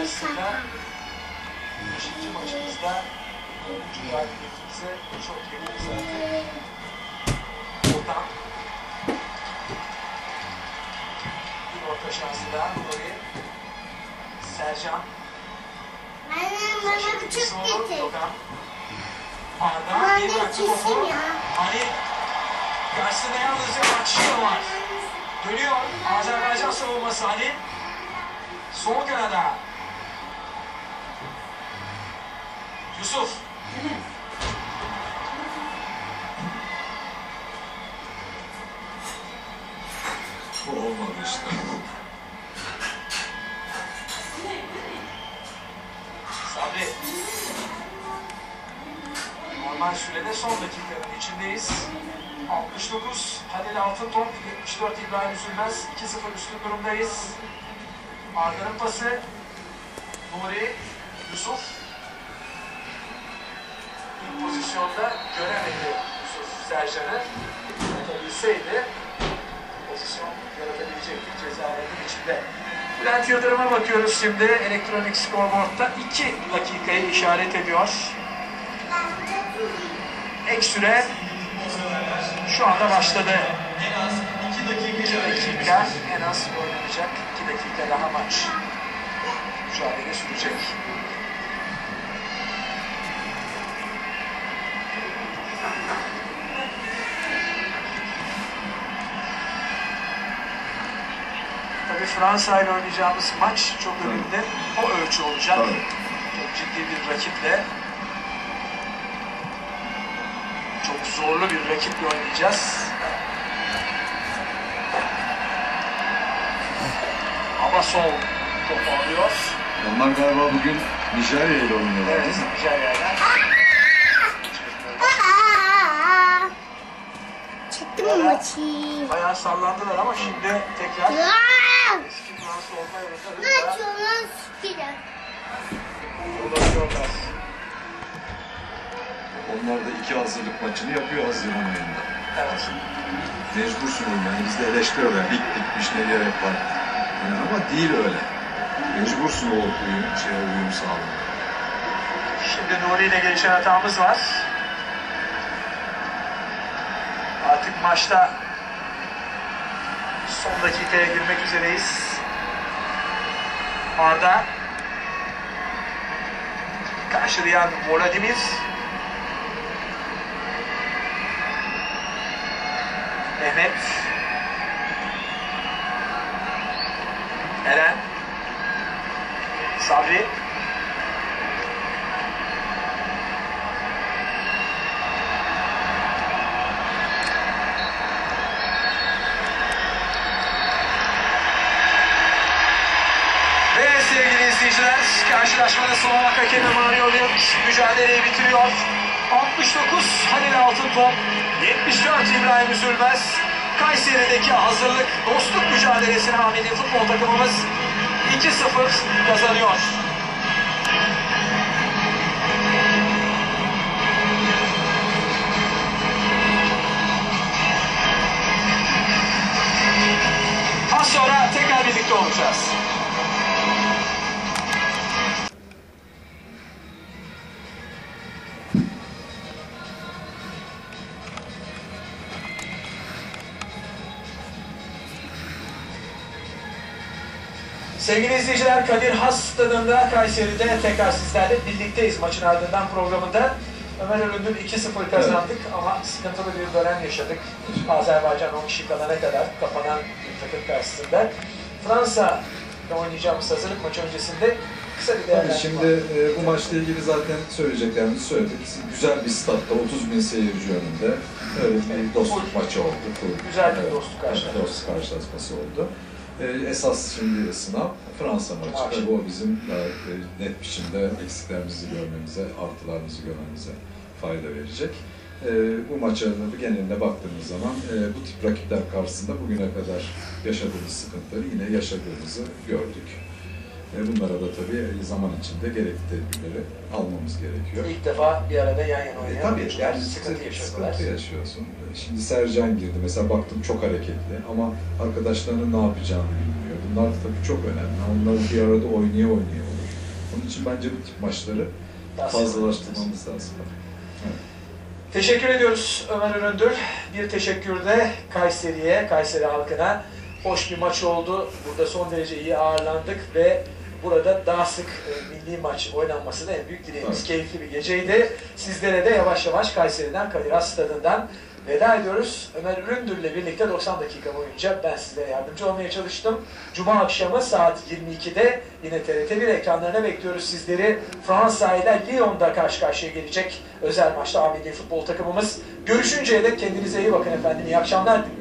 karşısında ikinci maçımızda oyuncu galibiyetimize çok yakın zaten. Okan. Bir orta şansı daha. Nuri. Sercan. Annem bana bıçak Sonra getir. Arda. Bir bıraktı topu. Ali. Karşısında yalnızca Akşener var. Dönüyor. Azerbaycan savunması Ali. Sol kanada. Yusuf. Bu olmadı işte. Sabri. Normal sürede son dakikanın içindeyiz. 69 Halil Altıntop, 74 İbrahim Üzülmez, 2-0 üstün durumdayız. Arda'nın pası, Nuri, Yusuf. İlk pozisyonda göremedi Sercan'ı. Yaratabilseydi pozisyon yaratabilecekti cezaevinin içinde. Bülent Yıldırım'a bakıyoruz şimdi. Elektronik skorboardta 2 dakikayı işaret ediyor. Ek süre şu anda başladı. En az 2 dakika 2 dakika en az oynanacak. 2 dakika daha maç. Mücadele sürecek. Fransa ile oynayacağımız maç çok önemli. O ölçü olacak. Tabii. Çok ciddi bir rakiple. Çok zorlu bir rakiple oynayacağız. Ama sol topu alıyor. Onlar galiba bugün Nijerya ile oynuyorlar Evet, değil mi? Nijerya'yla. Aa! Çıktı mı maçı? Bayağı sallandılar ama şimdi tekrar Aa! eski Fransa olma Ne yolunda yapıyor lan sikire? ulaşıyorlar. Onlar da iki hazırlık maçını yapıyor Haziran ayında. Evet. Mecbursun yani biz de eleştiriyorlar. Lig bitmiş ne gerek var. Yani ama değil öyle. Mecbursun o uyum, şeye uyum sağlamak. Şimdi Nuri ile gelişen hatamız var. Artık maçta son dakikaya girmek üzereyiz. Arda. Karşılayan Vladimir. Mehmet. Eren. Sabri Ve sevgili son olarak hakemi Mario Wilk mücadeleyi bitiriyor. 69 Halil Altıntop, 74 İbrahim Üzülmez. Kayseri'deki hazırlık dostluk mücadelesine hamili futbol takımımız 2-0 kazanıyor. Az sonra tekrar birlikte olacağız. Sevgili izleyiciler Kadir Has stadında Kayseri'de tekrar sizlerle birlikteyiz maçın ardından programında. Ömer Ölündür 2-0 kazandık ama sıkıntılı bir dönem yaşadık. Azerbaycan 10 kişi kalana kadar kapanan bir takım karşısında. Fransa ile oynayacağımız hazırlık maçı öncesinde kısa bir değerlendirme şimdi e, bu maçla ilgili zaten söyleyeceklerimizi söyledik. Güzel bir statta 30 bin seyirci önünde öyle bir dostluk maçı oldu. Güzel bir evet, dostluk karşılaşması. evet, dostluk karşılaşması oldu. E, esas şimdi sınav Fransa maçı. Maç. Tabii o bizim daha e, net biçimde eksiklerimizi görmemize, artılarımızı görmemize fayda verecek. E, bu maça da genelinde baktığımız zaman e, bu tip rakipler karşısında bugüne kadar yaşadığımız sıkıntıları yine yaşadığımızı gördük. E, bunlara da tabii zaman içinde gerekli tedbirleri almamız gerekiyor. İlk defa bir arada yan yana E, oynayan tabii oyuncular yani sıkıntı yaşadılar. Sıkıntı yaşıyorsun. E, Şimdi Sercan girdi. Mesela baktım çok hareketli ama arkadaşlarının ne yapacağını bilmiyor. Bunlar da tabii çok önemli. Onları bir arada oynaya oynaya olur. için bence bu tip maçları Daha fazlalaştırmamız lazım. Teşekkür ediyoruz Ömer Üründül. Bir teşekkür de Kayseri'ye, Kayseri halkına. Hoş bir maç oldu. Burada son derece iyi ağırlandık ve burada daha sık e, milli maç oynanması da en büyük dileğimiz. Evet. Keyifli bir geceydi. Sizlere de yavaş yavaş Kayseri'den, Kadir Has Stadı'ndan veda ediyoruz. Ömer Üründül'le birlikte 90 dakika boyunca ben sizlere yardımcı olmaya çalıştım. Cuma akşamı saat 22'de yine TRT1 ekranlarına bekliyoruz sizleri. Fransa ile Lyon'da karşı karşıya gelecek özel maçta ABD futbol takımımız. Görüşünceye dek kendinize iyi bakın efendim. İyi akşamlar diliyorum.